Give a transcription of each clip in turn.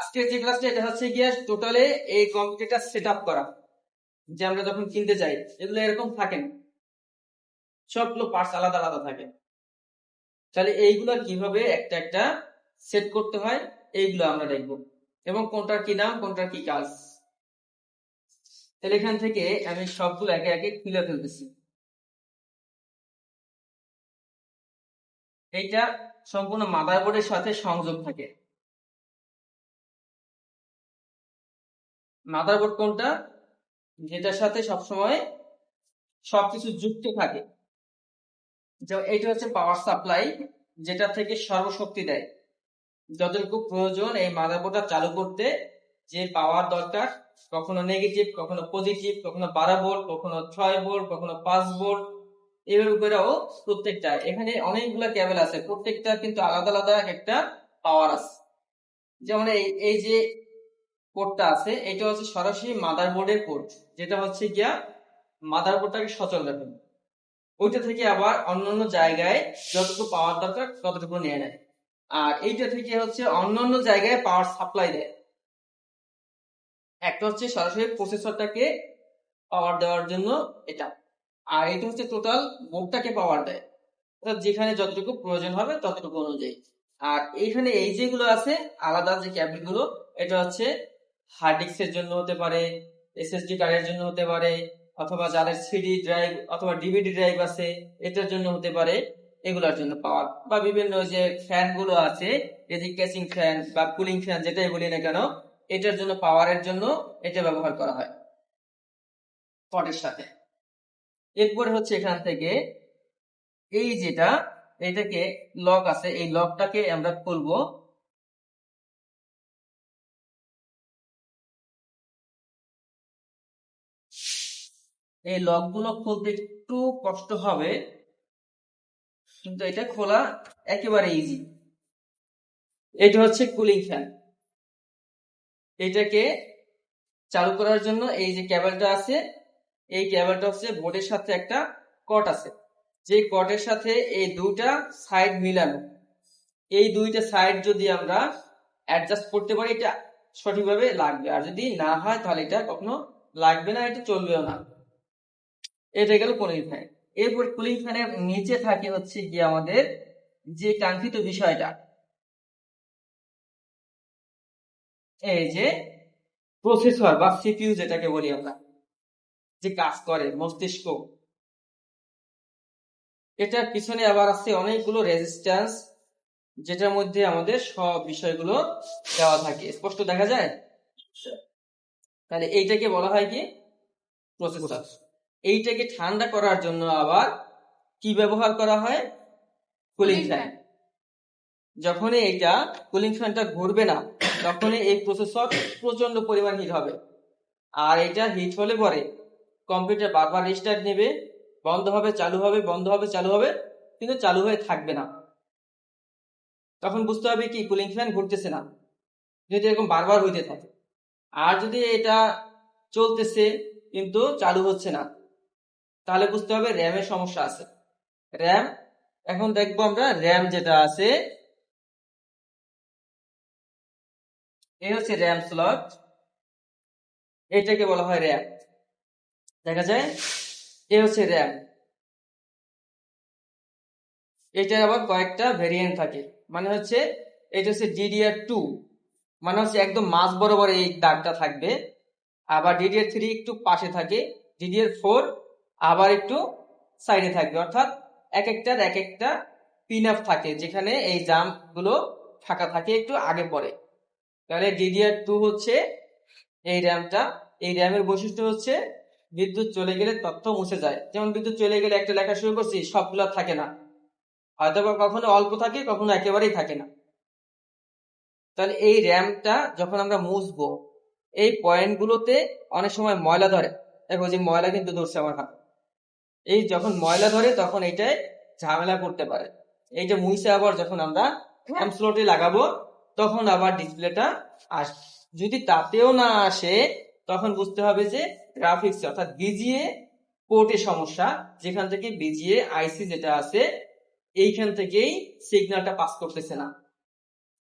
আজকের যে ক্লাসটা এটা হচ্ছে গিয়ে টোটালে এই কম্পিউটারটা সেট আপ করা, যে আমরা যখন কিনতে যাই, এগুলো এরকম থাকে না। সবগুলো পার্টস আলাদা আলাদা থাকে। তাহলে এইগুলো কীভাবে একটা একটা সেট করতে হয়, এইগুলো আমরা দেখব। এবং কোনটার কি নাম, কোনটার কি কাজ। তাহলে এখান থেকে আমি সবগুলো একে একে খুলে ফেলতেছি। এইটা সম্পূর্ণ মাদারবোর্ডের সাথে সংযোগ থাকে। মাদারবোর্ড কোনটা? যেটার সাথে সবসময় সবকিছু যুক্ত থাকে। যেমন এইটা হচ্ছে পাওয়ার সাপ্লাই যেটা থেকে সর্বশক্তি দেয়। যতটুকু প্রয়োজন এই মাদারবোর্ডটা চালু করতে, যে পাওয়ার দরকার, কখনো নেগেটিভ কখনো পজিটিভ কখনো বারো ভোল্ট কখনো ছয় ভোল্ট কখনো পাঁচ ভোল্ট এভাবে করেও প্রত্যেকটা, এখানে অনেকগুলো কেবল আছে, প্রত্যেকটা কিন্তু আলাদা আলাদা একটা পাওয়ার আছে। যেমন এই এই যে পোর্টটা আছে, এটা হচ্ছে সরাসরি মাদারবোর্ডের পোর্ট যেটা হচ্ছে গিয়া মাদারবোর্ডটাকে সচল রাখে ওইটা থেকে আবার অন্যান্য জায়গায় যতটুকু পাওয়ার দরকার ততটুকু নিয়ে নেয়। আর এইটা থেকে হচ্ছে অন্যান্য জায়গায় পাওয়ার সাপ্লাই দেয়। একটা হচ্ছে সরাসরি প্রসেসরটাকে পাওয়ার দেওয়ার জন্য এটা। আর এটা হচ্ছে টোটাল বোর্ডটাকে পাওয়ার দেয়। অর্থাৎ যেখানে যতটুকু প্রয়োজন হবে ততটুকু অনুযায়ী। আর এইখানে এই যেগুলো আছে, আলাদা যে ক্যাবিলগুলো, এটা হচ্ছে হার্ড জন্য হতে পারে এসএসডি কার্ডের জন্য হতে পারে, অথবা যাদের সিডি ড্রাইভ অথবা ডিভিডি ড্রাইভ আছে, এটার জন্য হতে পারে, এগুলোর জন্য পাওয়ার বা বিভিন্ন যে ফ্যানগুলো আছে এদিক ক্যাচিং ফ্যান বা কুলিং ফ্যান যেটাই বলি না কেন, এটার জন্য পাওয়ারের জন্য এটা ব্যবহার করা হয়। পটের সাথে। এরপরে হচ্ছে এখান থেকে, এই যেটা, এটাকে লক আছে, এই লকটাকে আমরা খুলবো। এই লকগুলো খুলতে একটু কষ্ট হবে। কিন্তু এটা খোলা একেবারে ইজি এটা হচ্ছে কুলিং ফ্যান এটাকে চালু করার জন্য এই যে কেবলটা আছে, এই কেবলটা হচ্ছে বোর্ডের সাথে একটা কট আছে। যে কটের সাথে এই দুইটা সাইড মিলানো। এই দুইটা সাইড যদি আমরা অ্যাডজাস্ট করতে পারি, এটা সঠিকভাবে লাগবে। আর যদি না হয়, তাহলে এটা কখনো লাগবে না, এটা চলবেও না। এটা গেল কুলিং ফ্যান এরপর কুলিং ফ্যানের নিচে থাকে হচ্ছে গিয়ে আমাদের যে কাঙ্ক্ষিত বিষয়টা। এই যে প্রসেসর বা সিপিইউ যেটাকে বলি আমরা যে কাজ করে মস্তিষ্ক। এটার পিছনে আবার আছে অনেকগুলো রেজিস্ট্যান্স যেটার মধ্যে আমাদের সব বিষয়গুলো দেওয়া থাকে। স্পষ্ট দেখা যায়? তাহলে এইটাকে বলা হয় কি? প্রসেসর এইটাকে ঠান্ডা করার জন্য আবার কি ব্যবহার করা হয়? কুলিং ফ্যান যখনই এইটা কুলিং ফ্যানটা ঘুরবে না তখনই এই প্রসেসর প্রচণ্ড পরিমাণ হিট হবে। আর এটা হিট হলে পরে কম্পিউটার বারবার রিস্টার্ট নেবে বন্ধ হবে চালু হবে বন্ধ হবে চালু হবে কিন্তু চালু হয়ে থাকবে না। তখন বুঝতে হবে কি কুলিং ফ্যান ঘুরতেছে না। যদি এরকম বারবার হইতে থাকে। আর যদি এটা চলতেছে কিন্তু চালু হচ্ছে না তাহলে বুঝতে হবে র্যামের সমস্যা আছে। র্যাম এখন দেখব আমরা র্যাম যেটা আছে এই হচ্ছে র্যাম স্লট এইটাকে বলা হয় র্যাম দেখা যায়, এ হচ্ছে র্যাম এটার আবার কয়েকটা ভেরিয়েন্ট থাকে। মানে হচ্ছে, এটা হচ্ছে ডিডিআর টু মানে হচ্ছে একদম মাঝ বরাবর এই দাগটা থাকবে। আবার ডিডিআর থ্রি একটু পাশে থাকে। ডিডিআর ফোর আবার একটু সাইডে থাকবে। অর্থাৎ এক একটার এক একটা পিন আপ থাকে, যেখানে এই জামগুলো ফাঁকা থাকে একটু আগে পরে। তাহলে ডিডিআর টু হচ্ছে এই র্যামটা এই র্যামের বৈশিষ্ট্য হচ্ছে বিদ্যুৎ চলে গেলে তথ্য মুছে যায়। যেমন বিদ্যুৎ চলে গেলে একটা লেখা শুরু করছি, সবগুলো থাকে না। হয়তো বা কখনো অল্প থাকে, কখনো একেবারেই থাকে না। তাহলে এই র্যামটা যখন আমরা মুছবো, এই পয়েন্টগুলোতে অনেক সময় ময়লা ধরে। দেখো যে ময়লা কিন্তু ধরছে আমার হাত। এই যখন ময়লা ধরে তখন এইটাই ঝামেলা করতে পারে। এই যে মুইসে আবার যখন আমরা র্যাম স্লটে লাগাবো তখন আবার ডিসপ্লেটা আস যদি তাতেও না আসে তখন বুঝতে হবে যে গ্রাফিক্স অর্থাৎ বিজিএ পোর্টের সমস্যা যেখান থেকে বিজিএ আইসি যেটা আছে এইখান থেকেই সিগন্যালটা পাস করতেছে না।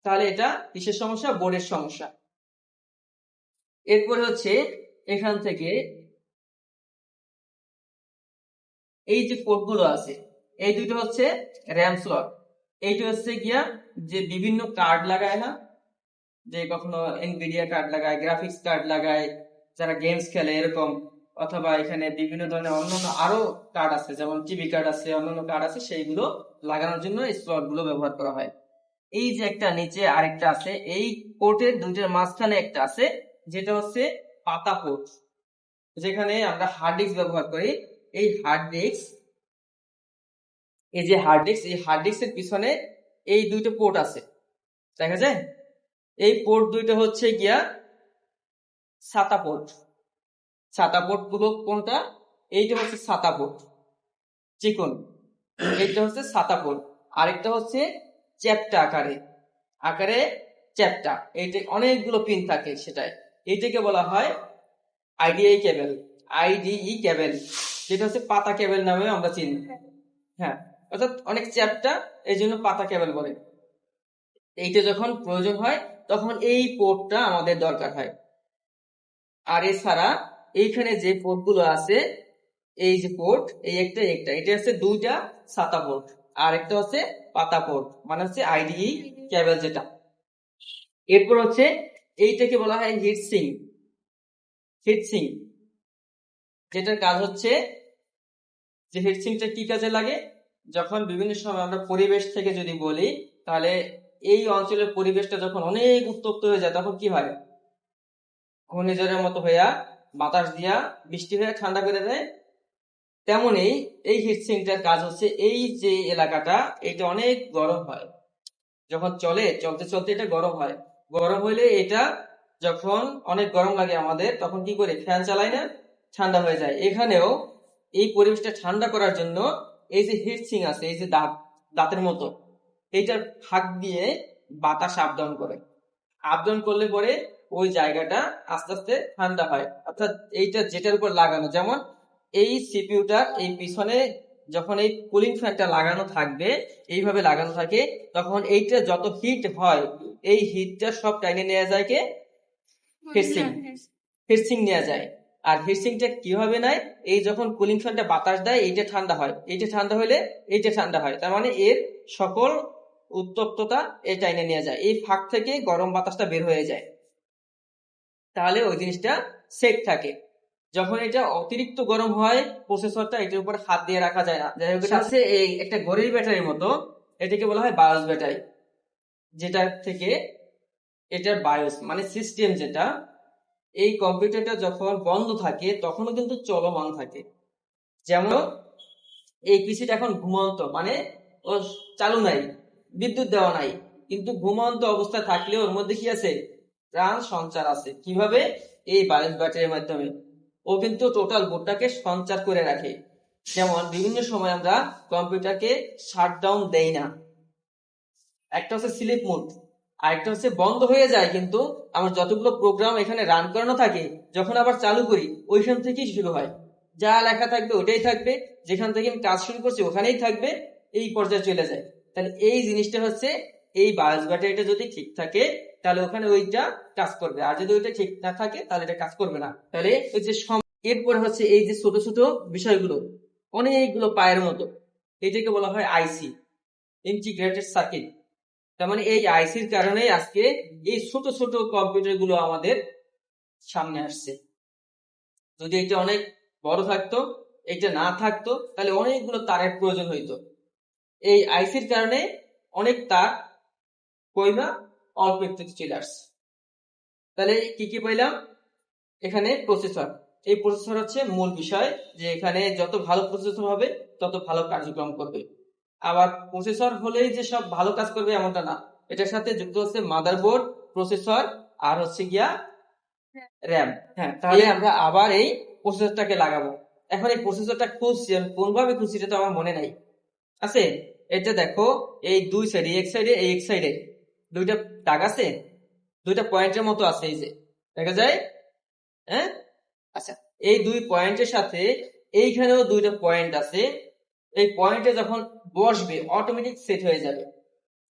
তাহলে এটা কিসের সমস্যা? বোর্ডের সমস্যা। এরপরে হচ্ছে এখান থেকে এই যে পোর্টগুলো আছে, এই দুটো হচ্ছে র্যাম স্লট এইটা হচ্ছে গিয়া যে বিভিন্ন কার্ড লাগায় না, যে কখনো এনভিডিয়া কার্ড লাগায় গ্রাফিক্স কার্ড লাগায়, যারা গেমস খেলে এরকম, অথবা এখানে বিভিন্ন ধরনের অন্যান্য আরও কার্ড আছে, যেমন টিভি কার্ড আছে, অন্যান্য কার্ড আছে, সেইগুলো লাগানোর জন্য এই স্লটগুলো ব্যবহার করা হয়। এই যে একটা নিচে আরেকটা আছে, এই পোর্টের দুইটার মাঝখানে একটা আছে, যেটা হচ্ছে পাতা পোর্ট যেখানে আমরা হার্ড ডিস্ক ব্যবহার করি এই হার্ড ডিস্ক এই যে হার্ড ডিস্ক এই হার্ড ডিস্কের পিছনে এই দুইটা পোর্ট আছে। দেখা যায়? এই পোর্ট দুইটা হচ্ছে গিয়া সাতা পোর্ট সাতা পোর্টগুলো কোনটা? এইটা হচ্ছে সাতা পোর্ট চিকন। এইটা হচ্ছে সাতা পোর্ট আরেকটা হচ্ছে চ্যাপ্টা আকারে। আকারে চ্যাপ্টা। এইটা অনেকগুলো পিন থাকে সেটাই এইটাকে বলা হয় আইডিআই কেবল আইডিই কেবল যেটা হচ্ছে পাতা কেবল নামে আমরা চিনি। হ্যাঁ অর্থাৎ অনেক চ্যাপ্টা এই জন্য পাতা কেবল বলে। এইটা যখন প্রয়োজন হয়, তখন এই পোর্টটা আমাদের দরকার হয়। আর এছাড়া এইখানে যে পোর্টগুলো আছে, এই যে পোর্ট, এই একটা একটা, এটা হচ্ছে দুইটা সাতা পোর্ট। আর একটা হচ্ছে পাতা পোর্ট মানে হচ্ছে আইডিই কেবল যেটা। এরপর হচ্ছে এইটাকে বলা হয় হিট সিং হিট সিং যেটার কাজ হচ্ছে যে হিট সিংটা কি কাজে লাগে? যখন বিভিন্ন সময় আমরা পরিবেশ থেকে যদি বলি, তাহলে এই অঞ্চলের পরিবেশটা যখন অনেক উত্তপ্ত হয়ে যায়, তখন কি হয়? ঘূর্ণিঝড়ের মতো হইয়া, বাতাস দিয়া, বৃষ্টি হয়ে ঠান্ডা করে দেয়। তেমনি এই হিটসিংটার কাজ হচ্ছে এই যে এলাকাটা এটা অনেক গরম হয়। যখন চলে, চলতে চলতে এটা গরম হয়। গরম হইলে এটা যখন অনেক গরম লাগে আমাদের, তখন কি করে? ফ্যান চালাই না? ঠান্ডা হয়ে যায়। এখানেও এই পরিবেশটা ঠান্ডা করার জন্য এই যে হিটসিং আছে এই যে দাঁত দাঁতের মতো এইটার ফাঁক দিয়ে বাতাস ডাউন করে। ডাউন করলে পরে ওই জায়গাটা আস্তে আস্তে ঠান্ডা হয়। অর্থাৎ এইটা যেটার উপর লাগানো যেমন এই সিপিইউটা এই পিছনে যখন এই কুলিং ফ্যানটা লাগানো থাকবে এইভাবে লাগানো থাকে তখন এইটা যত হিট হয় এই হিটটা সব টাইনে নেওয়া যায় কে? হিটসিং হিটসিং নেওয়া যায়। আর হিটসিংটা কীভাবে নেয় এই যখন কুলিং ফ্যানটা বাতাস দেয়, এইটা ঠান্ডা হয়। এইটা ঠান্ডা হলে এইটা ঠান্ডা হয়। তার মানে এর সকল উত্তপ্ততা এই টাইনে নিয়ে যায়। এই ফাঁক থেকে গরম বাতাসটা বের হয়ে যায়। তাহলে ওই জিনিসটা সেট থাকে। যখন এটা অতিরিক্ত গরম হয় প্রসেসরটা এটার উপর হাত দিয়ে রাখা যায় না। যাই হোক, এটা হচ্ছে এই একটা ঘড়ির ব্যাটারির মতো। এটাকে বলা হয় বায়োস ব্যাটারি যেটা থেকে এটার বায়োস মানে সিস্টেম যেটা এই কম্পিউটারটা যখন বন্ধ থাকে, তখনও কিন্তু চলমান থাকে। যেমন, এই পিসিটা এখন ঘুমন্ত মানে ও চালু নাই, বিদ্যুৎ দেওয়া নাই, কিন্তু ঘুমন্ত অবস্থা থাকলে ওর মধ্যে কি আছে? প্রাণ সঞ্চার আছে। কীভাবে? এই বায়োস ব্যাটারির মাধ্যমে। ও কিন্তু টোটাল বোর্ডটাকে সঞ্চার করে রাখে। যেমন, বিভিন্ন সময় আমরা কম্পিউটারকে শাটডাউন দেই না। একটা হচ্ছে স্লিপ মোড আর একটা হচ্ছে বন্ধ হয়ে যায়, কিন্তু আমার যতগুলো প্রোগ্রাম এখানে রান করানো থাকে, যখন আবার চালু করি, ওইখান থেকেই শুরু হয়। যা লেখা থাকবে, ওটাই থাকবে, যেখান থেকে আমি কাজ শুরু করছি, ওখানেই থাকবে, এই পর্যায়ে চলে যায়। তাহলে এই জিনিসটা হচ্ছে, এই বায়োস ব্যাটারিটা যদি ঠিক থাকে, তাহলে ওখানে ওইটা কাজ করবে। আর যদি ওইটা ঠিক না থাকে, তাহলে এটা কাজ করবে না। তাহলে ওই যে এরপরে হচ্ছে এই যে ছোট ছোট বিষয়গুলো, অনেকগুলো পায়ের মতো, এটাকে বলা হয় আইসি ইন্টিগ্রেটেড সার্কিট তার মানে এই আইসির কারণে আজকে এই ছোট ছোট কম্পিউটারগুলো আমাদের সামনে আসছে। যদি এটা অনেক বড় থাকতো, এটা না থাকতো, তাহলে অনেকগুলো তারের প্রয়োজন হইতো। এই আইসির কারণে অনেক তার কইবা অল্প একটু চলে আসছে। তাহলে কি কি পাইলাম? এখানে প্রসেসর এই প্রসেসর হচ্ছে মূল বিষয় যে এখানে যত ভালো প্রসেসর হবে, তত ভালো কার্যক্রম করবে। আবার প্রসেসর হলেই যে সব ভালো কাজ করবে এমনটা না। এটার সাথে যুক্ত হচ্ছে মাদারবোর্ড প্রসেসর আর হচ্ছে গিয়া র্যাম হ্যাঁ তাহলে আমরা আবার এই প্রসেসরটাকে লাগাবো। এখন এই প্রসেসরটা খুঁজছি আমি কোনভাবে খুঁজছি এটা তো আমার মনে নাই। আছে? এটা দেখো এই দুই সাইডে এক সাইডে এই এক সাইডে দুইটা দাগ আছে? দুইটা পয়েন্টের মতো আছে এই যে। দেখা যায়? হ্যাঁ? আচ্ছা এই দুই পয়েন্টের সাথে এইখানেও দুইটা পয়েন্ট আছে। এই পয়েন্টে যখন বসবে অটোমেটিক সেট হয়ে যাবে।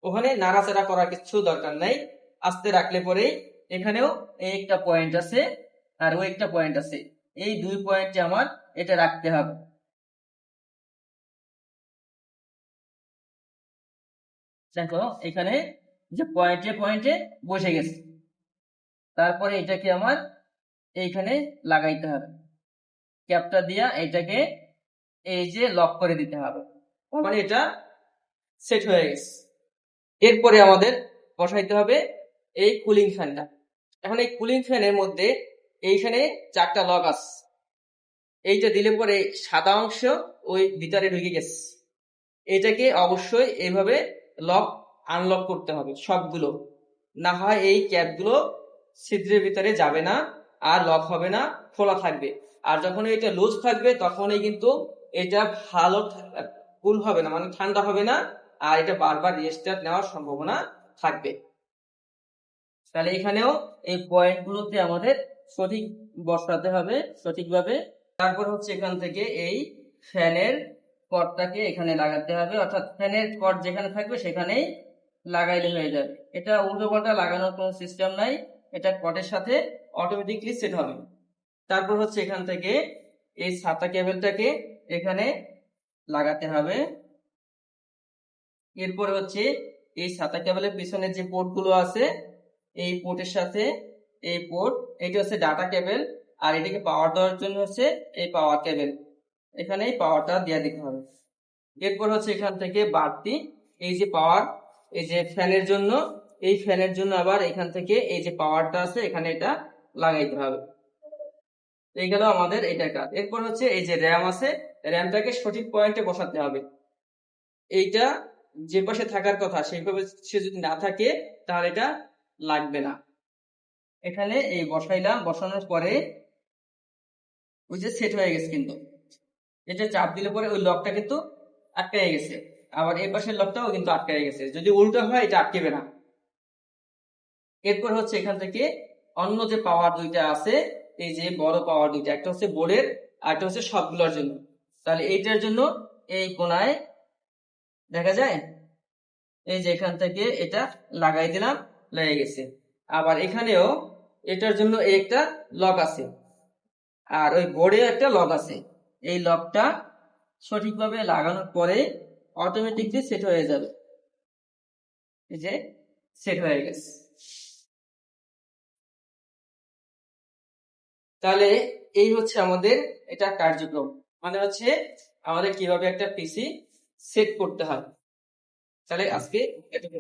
ওখানে নাড়াচাড়া করার কিছু দরকার নাই। আস্তে রাখলে পরেই এখানেও একটা পয়েন্ট আছে আর ওই একটা পয়েন্ট আছে। এই দুই পয়েন্টে আমার এটা রাখতে হবে। দেখো, এখানে যে পয়েন্টে পয়েন্টে বসে গেছে। তারপরে এটাকে আমার এইখানে লাগাইতে হবে। ক্যাপটা দিয়া এটাকে এই যে লক করে দিতে হবে। মানে এটা সেট হয়ে গেছে। এরপরে আমাদের বসাইতে হবে এই কুলিং ফ্যানটা এখন এই কুলিং ফ্যানের মধ্যে এইখানে চারটা লক আছে। এইটা দিলে পরে সাদা অংশ ওই ভিতরে ঢুকে গেছে। এটাকে অবশ্যই এইভাবে লক আনলক করতে হবে সবগুলো। না হয় এই ক্যাপগুলো ছিদ্রের ভিতরে যাবে না আর লক হবে না খোলা থাকবে। আর যখন এটা লুজ থাকবে তখনই কিন্তু এটা ভালো কুল হবে না মানে ঠান্ডা হবে না, আর এটা বারবার রেস্টার্ট নেওয়ার সম্ভাবনা থাকবে। তাহলে এখানেও এই পয়েন্টগুলোতে আমাদের সঠিক বসাতে হবে, সঠিকভাবে। তারপর হচ্ছে এখান থেকে এই ফ্যানের কর্ডটাকে এখানে লাগাতে হবে, অর্থাৎ ফ্যানের কর্ড যেখানে থাকবে সেখানেই লাগাইলে হয়ে যাবে। এটা উল্টো পাল্টা লাগানোর কোনো সিস্টেম নাই, এটা কটের সাথে অটোমেটিকলি সেট হবে। তারপর হচ্ছে এখান থেকে এই ছাতা কেবেলটাকে এখানে লাগাতে হবে। এরপর হচ্ছে এই ছাতা কেবলের পিছনে যে পোর্টগুলো আছে, এই পোর্টের সাথে এই পোর্ট, এটা হচ্ছে ডাটা কেবল, আর এটাকে পাওয়ার দেওয়ার জন্য হচ্ছে এই পাওয়ার কেবল। এখানে এই পাওয়ারটা দিয়ে দিতে হবে। এরপর হচ্ছে এখান থেকে বাড়তি এই যে পাওয়ার, এই যে ফ্যানের জন্য, এই ফ্যানের জন্য আবার এখান থেকে এই যে পাওয়ারটা আছে, এখানে এটা লাগাইতে হবে। এই গেল আমাদের এটা কাজ এরপর হচ্ছে এই যে র্যাম আছে র্যামটাকে সঠিক পয়েন্টে বসাতে হবে। এইটা যে পাশে থাকার কথা, সেইভাবে সে যদি না থাকে, তাহলে এটা লাগবে না। এখানে এই বসাইলাম, বসানোর পরে ওই যে সেট হয়ে গেছে কিন্তু। এটা চাপ দিলে পরে ওই লকটা কিন্তু আটকে গেছে। আবার এই পাশের লকটাও কিন্তু আটকে গেছে। যদি উল্টো হয়, এটা আটকেবে না। এরপর হচ্ছে এখান থেকে অন্য যে পাওয়ার দুইটা আছে এই যে বড় পাওয়ার দুইটা, একটা হচ্ছে বোর্ডের আর একটা হচ্ছে সবগুলোর জন্য। তাহলে এইটার জন্য এই কোনায় দেখা যায়, এই যে এখান থেকে এটা লাগাই দিলাম, লেগে গেছে। আবার এখানেও এটার জন্য একটা লক আছে। আর ওই বোর্ডে একটা লক আছে। এই লকটা সঠিকভাবে লাগানোর পরে অটোমেটিকলি সেট হয়ে যাবে। এই যে সেট হয়ে গেছে। তাহলে এই হচ্ছে আমাদের এটা কার্যক্রম। মানে হচ্ছে আমাদের কীভাবে একটা পিসি সেট করতে হয়। তাহলে আজকে এটুকু